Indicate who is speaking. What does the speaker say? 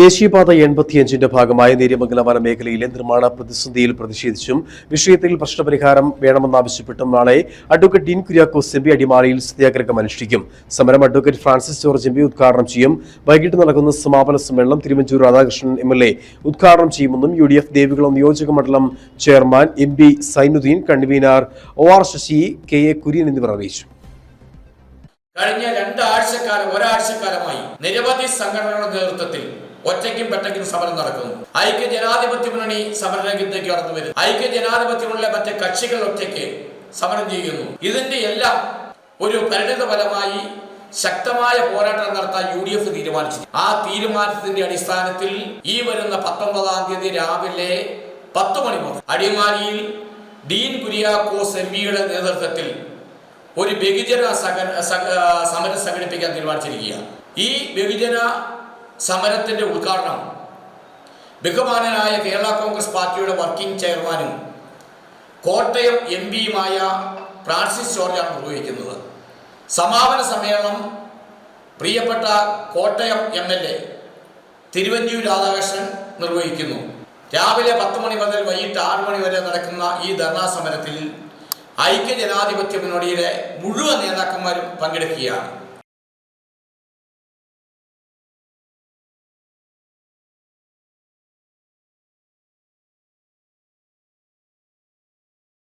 Speaker 1: ദേശീയപാത എൺപത്തിയഞ്ചിന്റെ ഭാഗമായി നേര്യമംഗലം വനമേഖലയിലെ നിർമ്മാണ പ്രതിസന്ധിയിൽ പ്രതിഷേധിച്ചും വിഷയത്തിൽ പ്രശ്നപരിഹാരം വേണമെന്നാവശ്യപ്പെട്ടും നാളെ advocate Dean Kuriakose M P അടിമാലിയിൽ സത്യാഗ്രഹം അനുഷ്ഠിക്കും. സമരം advocate Francis George M P ഉദ്ഘാടനം ചെയ്യും. വൈകിട്ട് നടക്കുന്ന സമാപന സമ്മേളനം Thiruvanchoor Radhakrishnan M L A ഉദ്ഘാടനം ചെയ്യുമെന്നും യു ഡി എഫ് ദേവികുളം നിയോജക മണ്ഡലം chairman M P Sainuddin convener O R Sasi K A Kurian എന്നിവർ അറിയിച്ചു.
Speaker 2: കഴിഞ്ഞ രണ്ടാഴ്ചക്കാലം ഒരാഴ്ചക്കാലമായി നിരവധി സംഘടനകളുടെ നേതൃത്വത്തിൽ ഒറ്റയ്ക്കും പെട്ടയ്ക്കും സമരം നടക്കുന്നു. ഐക്യ ജനാധിപത്യ മുന്നണി സമരരംഗത്തേക്ക് കടന്നു വരുന്നു. ഐക്യ ജനാധിപത്യമുള്ള മറ്റ് കക്ഷികൾ ഒറ്റയ്ക്ക് സമരം ചെയ്യുന്നു. ഇതിന്റെ എല്ലാം ഒരു പരിണിത ഫലമായി ശക്തമായ പോരാട്ടം നടത്താൻ യു ഡി എഫ് തീരുമാനിച്ചു ആ തീരുമാനത്തിന്റെ അടിസ്ഥാനത്തിൽ ഈ വരുന്ന പത്തൊമ്പതാം തീയതി രാവിലെ പത്ത് മണി മുതൽ അടിമാലിയിൽ ഡീൻ കുര്യാക്കോസ് എം പിയുടെ നേതൃത്വത്തിൽ ഒരു ബഹുജന സഹ സമരം സംഘടിപ്പിക്കാൻ തീരുമാനിച്ചിരിക്കുകയാണ്. ഈ ബഹുജന സമരത്തിന്റെ ഉദ്ഘാടനം ബഹുമാനനായ കേരള കോൺഗ്രസ് പാർട്ടിയുടെ വർക്കിംഗ് ചെയർമാനും കോട്ടയം എം പിയുമായ ഫ്രാൻസിസ് ജോർജാണ് നിർവഹിക്കുന്നത്. സമാപന സമ്മേളനം പ്രിയപ്പെട്ട Kottayam M L A Thiruvanchoor Radhakrishnan നിർവഹിക്കുന്നു. രാവിലെ പത്ത് മണി മുതൽ വൈകിട്ട് ആറ് മണി വരെ നടക്കുന്ന ഈ ധർണാ സമരത്തിൽ ഐക്യ ജനാധിപത്യ മുന്നണിയുടെ മുഴുവൻ നേതാക്കന്മാരും പങ്കെടുക്കുകയാണ്.